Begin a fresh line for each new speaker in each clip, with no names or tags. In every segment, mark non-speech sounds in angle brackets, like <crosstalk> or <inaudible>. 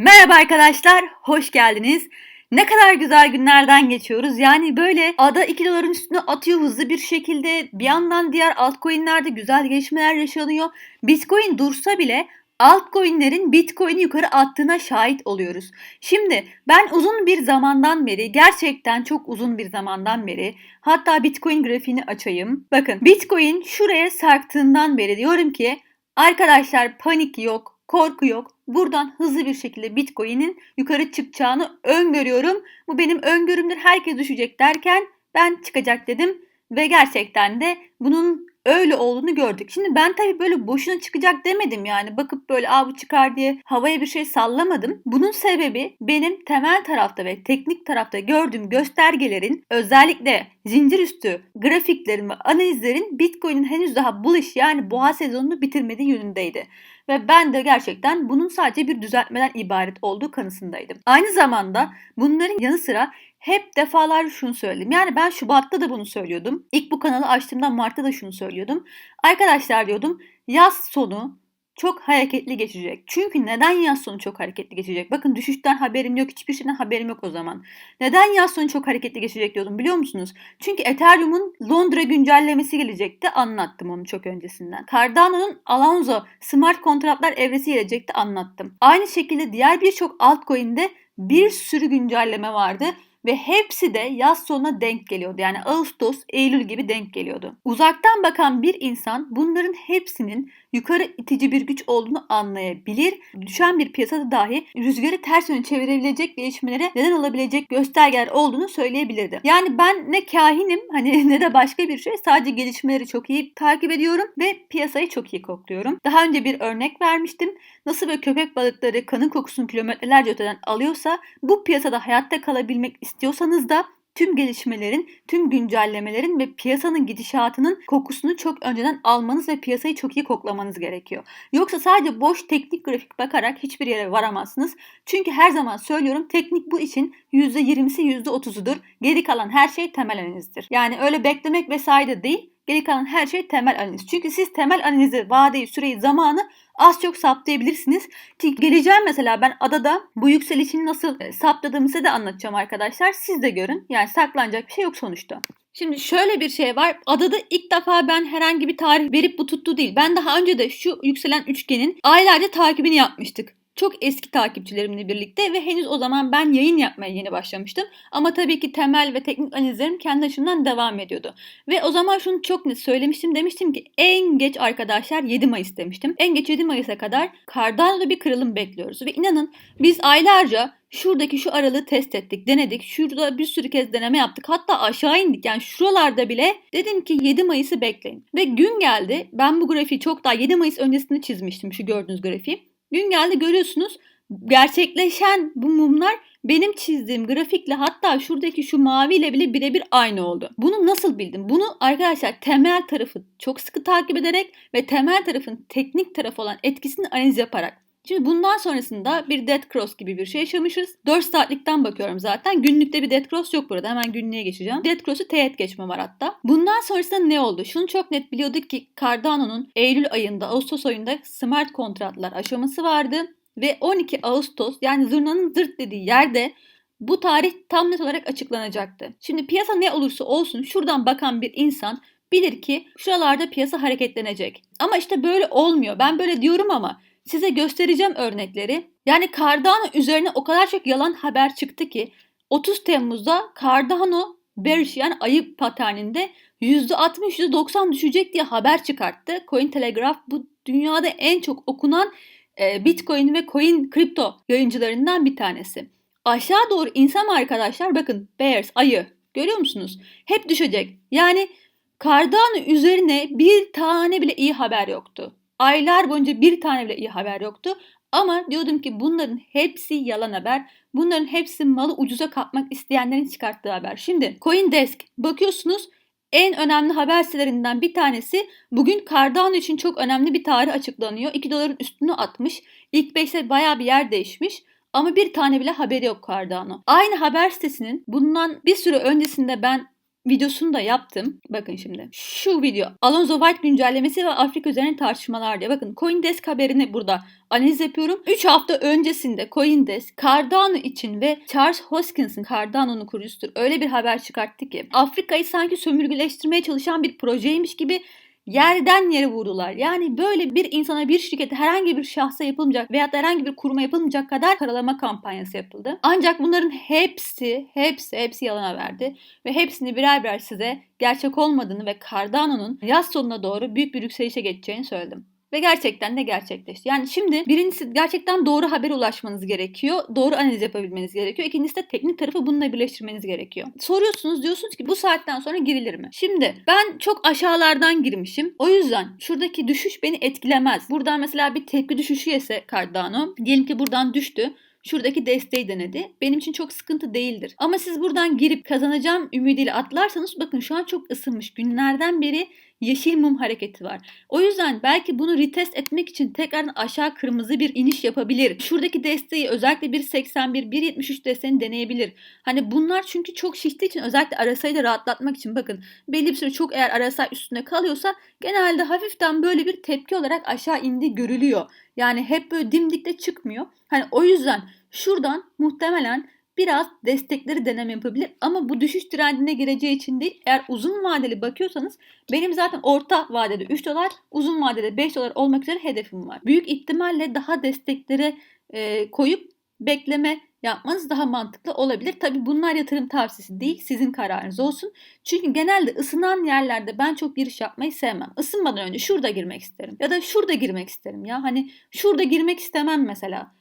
Merhaba arkadaşlar, hoş geldiniz. Ne kadar güzel günlerden geçiyoruz. Yani böyle ada 2 doların üstüne atıyor hızlı bir şekilde. Bir yandan diğer altcoin'lerde güzel gelişmeler yaşanıyor. Bitcoin dursa bile altcoin'lerin Bitcoin'i yukarı attığına şahit oluyoruz. Şimdi ben uzun bir zamandan beri, gerçekten çok uzun bir zamandan beri hatta Bitcoin grafiğini açayım. Bakın Bitcoin şuraya sarktığından beri diyorum ki arkadaşlar panik yok, korku yok. Buradan hızlı bir şekilde Bitcoin'in yukarı çıkacağını öngörüyorum. Bu benim öngörümdür. Herkes düşecek derken ben çıkacak dedim ve gerçekten de bunun öyle olduğunu gördük. Şimdi ben tabii böyle boşuna çıkacak demedim yani. Bakıp böyle aa bu çıkar diye havaya bir şey sallamadım. Bunun sebebi benim temel tarafta ve teknik tarafta gördüğüm göstergelerin özellikle zincir üstü grafiklerin ve analizlerin Bitcoin'in henüz daha bullish yani boğa sezonunu bitirmediği yönündeydi. Ve ben de gerçekten bunun sadece bir düzeltmeden ibaret olduğu kanısındaydım. Aynı zamanda bunların yanı sıra hep defalarca şunu söyledim. Yani ben Şubat'ta da bunu söylüyordum. İlk bu kanalı açtığımda Mart'ta da şunu söylüyordum. Arkadaşlar diyordum yaz sonu çok hareketli geçecek. Çünkü neden yaz sonu çok hareketli geçecek? Bakın düşüşten haberim yok, hiçbir şeyden haberim yok o zaman. Neden yaz sonu çok hareketli geçecek diyordum biliyor musunuz? Çünkü Ethereum'un Londra güncellemesi gelecekti. Anlattım onu çok öncesinden. Cardano'nun Alonso smart kontratlar evresi gelecekti. Anlattım. Aynı şekilde diğer birçok altcoin'de bir sürü güncelleme vardı ve hepsi de yaz sonuna denk geliyordu. Yani Ağustos, Eylül gibi denk geliyordu. Uzaktan bakan bir insan bunların hepsinin yukarı itici bir güç olduğunu anlayabilir. Düşen bir piyasada dahi rüzgarı ters yöne çevirebilecek gelişmelere neden olabilecek göstergeler olduğunu söyleyebilirdi. Yani ben ne kahinim hani <laughs> ne de başka bir şey sadece gelişmeleri çok iyi takip ediyorum ve piyasayı çok iyi kokluyorum. Daha önce bir örnek vermiştim. Nasıl böyle köpek balıkları kanın kokusunu kilometrelerce öteden alıyorsa bu piyasada hayatta kalabilmek istiyorsanız da tüm gelişmelerin, tüm güncellemelerin ve piyasanın gidişatının kokusunu çok önceden almanız ve piyasayı çok iyi koklamanız gerekiyor. Yoksa sadece boş teknik grafik bakarak hiçbir yere varamazsınız. Çünkü her zaman söylüyorum teknik bu için %20'si %30'udur. Geri kalan her şey temel analizdir. Yani öyle beklemek vesaire de değil. Geri kalan her şey temel analiz. Çünkü siz temel analizi, vadeyi, süreyi, zamanı az çok saptayabilirsiniz. Ki geleceğim mesela ben adada bu yükselişini nasıl e, saptadığımı size de anlatacağım arkadaşlar. Siz de görün. Yani saklanacak bir şey yok sonuçta. Şimdi şöyle bir şey var. Adada ilk defa ben herhangi bir tarih verip bu tuttu değil. Ben daha önce de şu yükselen üçgenin aylarca takibini yapmıştık çok eski takipçilerimle birlikte ve henüz o zaman ben yayın yapmaya yeni başlamıştım. Ama tabii ki temel ve teknik analizlerim kendi açımdan devam ediyordu. Ve o zaman şunu çok net söylemiştim. Demiştim ki en geç arkadaşlar 7 Mayıs demiştim. En geç 7 Mayıs'a kadar Cardano'da bir kırılım bekliyoruz. Ve inanın biz aylarca şuradaki şu aralığı test ettik, denedik. Şurada bir sürü kez deneme yaptık. Hatta aşağı indik. Yani şuralarda bile dedim ki 7 Mayıs'ı bekleyin. Ve gün geldi. Ben bu grafiği çok daha 7 Mayıs öncesinde çizmiştim şu gördüğünüz grafiği. Gün geldi görüyorsunuz gerçekleşen bu mumlar benim çizdiğim grafikle hatta şuradaki şu maviyle bile birebir aynı oldu. Bunu nasıl bildim? Bunu arkadaşlar temel tarafı çok sıkı takip ederek ve temel tarafın teknik tarafı olan etkisini analiz yaparak. Şimdi bundan sonrasında bir dead cross gibi bir şey yaşamışız. 4 saatlikten bakıyorum zaten. Günlükte bir dead cross yok burada. Hemen günlüğe geçeceğim. Dead cross'u teğet geçme var hatta. Bundan sonrasında ne oldu? Şunu çok net biliyorduk ki Cardano'nun Eylül ayında, Ağustos ayında smart kontratlar aşaması vardı. Ve 12 Ağustos yani zurnanın zırt dediği yerde bu tarih tam net olarak açıklanacaktı. Şimdi piyasa ne olursa olsun şuradan bakan bir insan bilir ki şuralarda piyasa hareketlenecek. Ama işte böyle olmuyor. Ben böyle diyorum ama Size göstereceğim örnekleri. Yani Cardano üzerine o kadar çok yalan haber çıktı ki 30 Temmuz'da Cardano bearish yani ayı paterninde %60 %90 düşecek diye haber çıkarttı. Cointelegraph bu dünyada en çok okunan e, Bitcoin ve coin kripto yayıncılarından bir tanesi. Aşağı doğru insem arkadaşlar bakın bears ayı görüyor musunuz? Hep düşecek. Yani Cardano üzerine bir tane bile iyi haber yoktu. Aylar boyunca bir tane bile iyi haber yoktu. Ama diyordum ki bunların hepsi yalan haber. Bunların hepsi malı ucuza kapmak isteyenlerin çıkarttığı haber. Şimdi CoinDesk bakıyorsunuz en önemli haber sitelerinden bir tanesi bugün Cardano için çok önemli bir tarih açıklanıyor. 2 doların üstünü atmış. İlk 5'te baya bir yer değişmiş. Ama bir tane bile haberi yok Cardano. Aynı haber sitesinin bundan bir süre öncesinde ben videosunu da yaptım. Bakın şimdi. Şu video Alonso White güncellemesi ve Afrika üzerine tartışmalar diye. Bakın Coindesk haberini burada analiz yapıyorum. 3 hafta öncesinde Coindesk Cardano için ve Charles Hoskinson Cardano'nun kurucusudur. Öyle bir haber çıkarttı ki Afrika'yı sanki sömürgeleştirmeye çalışan bir projeymiş gibi yerden yere vurdular. Yani böyle bir insana, bir şirkete, herhangi bir şahsa yapılmayacak veya herhangi bir kuruma yapılmayacak kadar karalama kampanyası yapıldı. Ancak bunların hepsi, hepsi, hepsi yalana verdi ve hepsini birer birer size gerçek olmadığını ve Cardano'nun yaz sonuna doğru büyük bir yükselişe geçeceğini söyledim. Ve gerçekten de gerçekleşti. Yani şimdi birincisi gerçekten doğru habere ulaşmanız gerekiyor. Doğru analiz yapabilmeniz gerekiyor. İkincisi de teknik tarafı bununla birleştirmeniz gerekiyor. Soruyorsunuz diyorsunuz ki bu saatten sonra girilir mi? Şimdi ben çok aşağılardan girmişim. O yüzden şuradaki düşüş beni etkilemez. Buradan mesela bir tepki düşüşü yese Cardano. Diyelim ki buradan düştü şuradaki desteği denedi. Benim için çok sıkıntı değildir. Ama siz buradan girip kazanacağım ümidiyle atlarsanız bakın şu an çok ısınmış. Günlerden beri yeşil mum hareketi var. O yüzden belki bunu retest etmek için tekrardan aşağı kırmızı bir iniş yapabilir. Şuradaki desteği özellikle 1.81, 1.73 desteğini deneyebilir. Hani bunlar çünkü çok şiştiği için özellikle RSI'yi da rahatlatmak için bakın belli bir süre çok eğer RSI üstünde kalıyorsa genelde hafiften böyle bir tepki olarak aşağı indi görülüyor. Yani hep böyle dimdikte çıkmıyor. Hani o yüzden şuradan muhtemelen biraz destekleri deneme yapabilir ama bu düşüş trendine gireceği için değil. Eğer uzun vadeli bakıyorsanız benim zaten orta vadede 3 dolar, uzun vadede 5 dolar olmak üzere hedefim var. Büyük ihtimalle daha destekleri e, koyup bekleme yapmanız daha mantıklı olabilir. Tabi bunlar yatırım tavsiyesi değil, sizin kararınız olsun. Çünkü genelde ısınan yerlerde ben çok giriş yapmayı sevmem. Isınmadan önce şurada girmek isterim. Ya da şurada girmek isterim ya. Hani şurada girmek istemem mesela.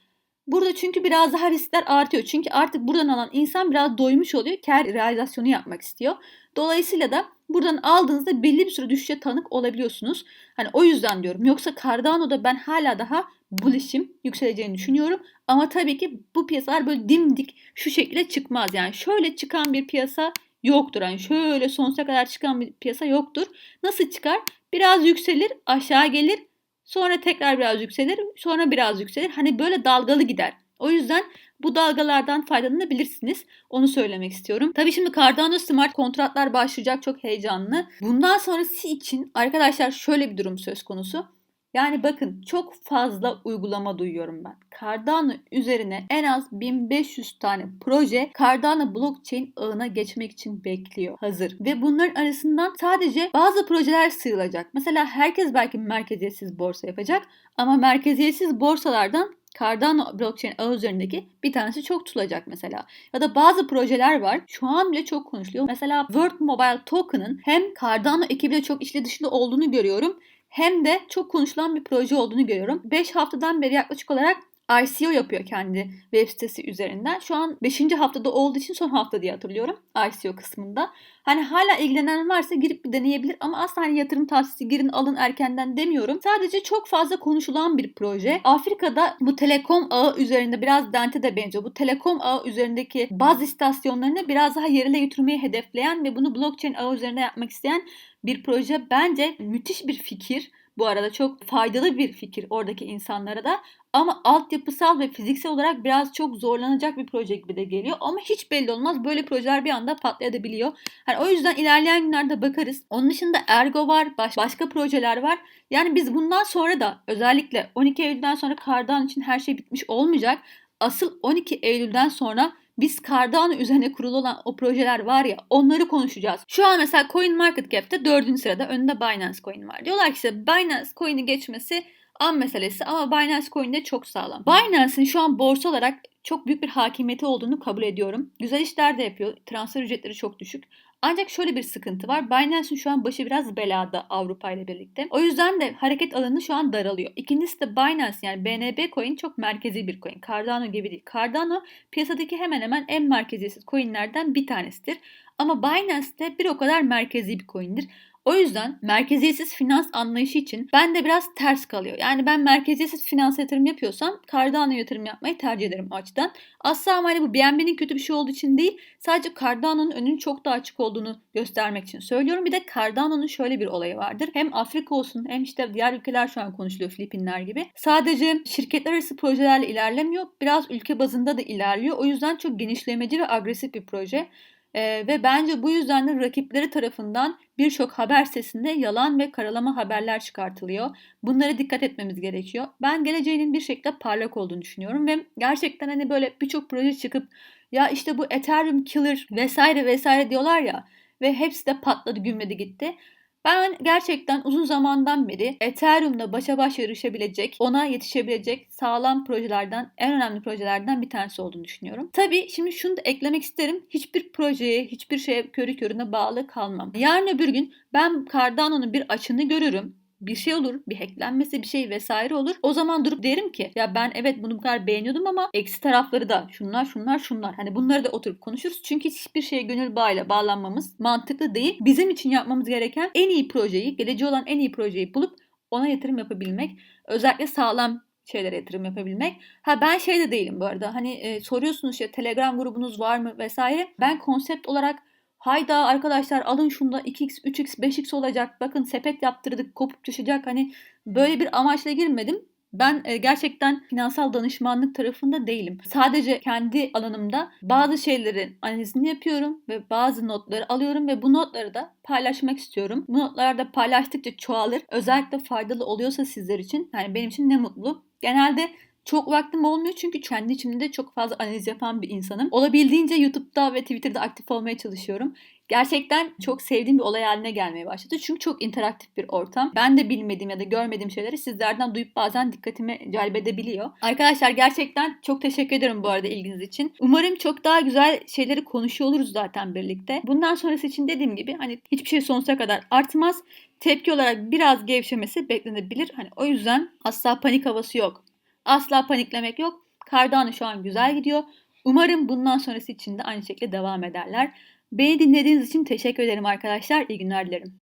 Burada çünkü biraz daha riskler artıyor. Çünkü artık buradan alan insan biraz doymuş oluyor. Kar realizasyonu yapmak istiyor. Dolayısıyla da buradan aldığınızda belli bir süre düşüşe tanık olabiliyorsunuz. Hani o yüzden diyorum. Yoksa Cardano'da ben hala daha bullish'im yükseleceğini düşünüyorum. Ama tabii ki bu piyasalar böyle dimdik şu şekilde çıkmaz. Yani şöyle çıkan bir piyasa yoktur. Yani şöyle sonsuza kadar çıkan bir piyasa yoktur. Nasıl çıkar? Biraz yükselir, aşağı gelir, Sonra tekrar biraz yükselir, sonra biraz yükselir. Hani böyle dalgalı gider. O yüzden bu dalgalardan faydalanabilirsiniz. Onu söylemek istiyorum. Tabii şimdi Cardano Smart kontratlar başlayacak. Çok heyecanlı. Bundan sonrası için arkadaşlar şöyle bir durum söz konusu. Yani bakın çok fazla uygulama duyuyorum ben. Cardano üzerine en az 1500 tane proje Cardano blockchain ağına geçmek için bekliyor. Hazır. Ve bunların arasından sadece bazı projeler sıyrılacak. Mesela herkes belki merkeziyetsiz borsa yapacak ama merkeziyetsiz borsalardan Cardano blockchain ağı üzerindeki bir tanesi çok tutulacak mesela. Ya da bazı projeler var. Şu an bile çok konuşuluyor. Mesela World Mobile Token'ın hem Cardano ekibiyle çok içli dışlı olduğunu görüyorum hem de çok konuşulan bir proje olduğunu görüyorum. 5 haftadan beri yaklaşık olarak ICO yapıyor kendi web sitesi üzerinden. Şu an 5. haftada olduğu için son hafta diye hatırlıyorum ICO kısmında. Hani hala ilgilenen varsa girip bir deneyebilir ama asla hani yatırım tavsiyesi girin alın erkenden demiyorum. Sadece çok fazla konuşulan bir proje. Afrika'da bu telekom ağı üzerinde biraz Dante de benziyor. Bu telekom ağı üzerindeki baz istasyonlarını biraz daha yerine götürmeyi hedefleyen ve bunu blockchain ağı üzerinde yapmak isteyen bir proje. Bence müthiş bir fikir. Bu arada çok faydalı bir fikir oradaki insanlara da. Ama altyapısal ve fiziksel olarak biraz çok zorlanacak bir proje gibi de geliyor. Ama hiç belli olmaz. Böyle projeler bir anda patlayabiliyor. Hani o yüzden ilerleyen günlerde bakarız. Onun dışında Ergo var. Baş, başka projeler var. Yani biz bundan sonra da özellikle 12 Eylül'den sonra Cardano için her şey bitmiş olmayacak. Asıl 12 Eylül'den sonra biz Cardano üzerine kurulu olan o projeler var ya onları konuşacağız. Şu an mesela Coin Market Cap'te 4. sırada önünde Binance Coin var. Diyorlar ki işte Binance Coin'i geçmesi an meselesi ama Binance Coin de çok sağlam. Binance'in şu an borsa olarak çok büyük bir hakimiyeti olduğunu kabul ediyorum. Güzel işler de yapıyor. Transfer ücretleri çok düşük. Ancak şöyle bir sıkıntı var. Binance'in şu an başı biraz belada Avrupa ile birlikte. O yüzden de hareket alanı şu an daralıyor. İkincisi de Binance yani BNB coin çok merkezi bir coin. Cardano gibi değil. Cardano piyasadaki hemen hemen en merkeziyetsiz coinlerden bir tanesidir. Ama Binance de bir o kadar merkezi bir coindir. O yüzden merkeziyetsiz finans anlayışı için ben de biraz ters kalıyor. Yani ben merkeziyetsiz finans yatırım yapıyorsam Cardano yatırım yapmayı tercih ederim o açıdan. Asla ama hani bu BNB'nin kötü bir şey olduğu için değil. Sadece Cardano'nun önünün çok daha açık olduğunu göstermek için söylüyorum. Bir de Cardano'nun şöyle bir olayı vardır. Hem Afrika olsun hem işte diğer ülkeler şu an konuşuluyor Filipinler gibi. Sadece şirketler arası projelerle ilerlemiyor. Biraz ülke bazında da ilerliyor. O yüzden çok genişlemeci ve agresif bir proje. Ee, ve bence bu yüzden de rakipleri tarafından birçok haber sitesinde yalan ve karalama haberler çıkartılıyor. Bunlara dikkat etmemiz gerekiyor. Ben geleceğinin bir şekilde parlak olduğunu düşünüyorum ve gerçekten hani böyle birçok proje çıkıp ya işte bu Ethereum killer vesaire vesaire diyorlar ya ve hepsi de patladı gümledi gitti. Ben gerçekten uzun zamandan beri Ethereum'da başa baş yarışabilecek, ona yetişebilecek sağlam projelerden, en önemli projelerden bir tanesi olduğunu düşünüyorum. Tabii şimdi şunu da eklemek isterim. Hiçbir projeye, hiçbir şeye körü körüne bağlı kalmam. Yarın öbür gün ben Cardano'nun bir açını görürüm bir şey olur, bir hacklenmesi bir şey vesaire olur. O zaman durup derim ki ya ben evet bunu bu kadar beğeniyordum ama eksi tarafları da şunlar şunlar şunlar. Hani bunları da oturup konuşuruz. Çünkü hiçbir şeye gönül bağıyla bağlanmamız mantıklı değil. Bizim için yapmamız gereken en iyi projeyi, geleceği olan en iyi projeyi bulup ona yatırım yapabilmek. Özellikle sağlam şeylere yatırım yapabilmek. Ha ben şey de değilim bu arada. Hani e, soruyorsunuz işte Telegram grubunuz var mı vesaire. Ben konsept olarak Hayda arkadaşlar alın şunda 2x, 3x, 5x olacak. Bakın sepet yaptırdık kopup düşecek. Hani böyle bir amaçla girmedim. Ben e, gerçekten finansal danışmanlık tarafında değilim. Sadece kendi alanımda bazı şeylerin analizini yapıyorum ve bazı notları alıyorum ve bu notları da paylaşmak istiyorum. Bu notlar da paylaştıkça çoğalır. Özellikle faydalı oluyorsa sizler için yani benim için ne mutlu. Genelde çok vaktim olmuyor çünkü kendi içimde çok fazla analiz yapan bir insanım. Olabildiğince YouTube'da ve Twitter'da aktif olmaya çalışıyorum. Gerçekten çok sevdiğim bir olay haline gelmeye başladı. Çünkü çok interaktif bir ortam. Ben de bilmediğim ya da görmediğim şeyleri sizlerden duyup bazen dikkatimi celbedebiliyor. Arkadaşlar gerçekten çok teşekkür ederim bu arada ilginiz için. Umarım çok daha güzel şeyleri konuşuyor oluruz zaten birlikte. Bundan sonrası için dediğim gibi hani hiçbir şey sonsuza kadar artmaz. Tepki olarak biraz gevşemesi beklenebilir. Hani o yüzden asla panik havası yok. Asla paniklemek yok. Cardano şu an güzel gidiyor. Umarım bundan sonrası için de aynı şekilde devam ederler. Beni dinlediğiniz için teşekkür ederim arkadaşlar. İyi günler dilerim.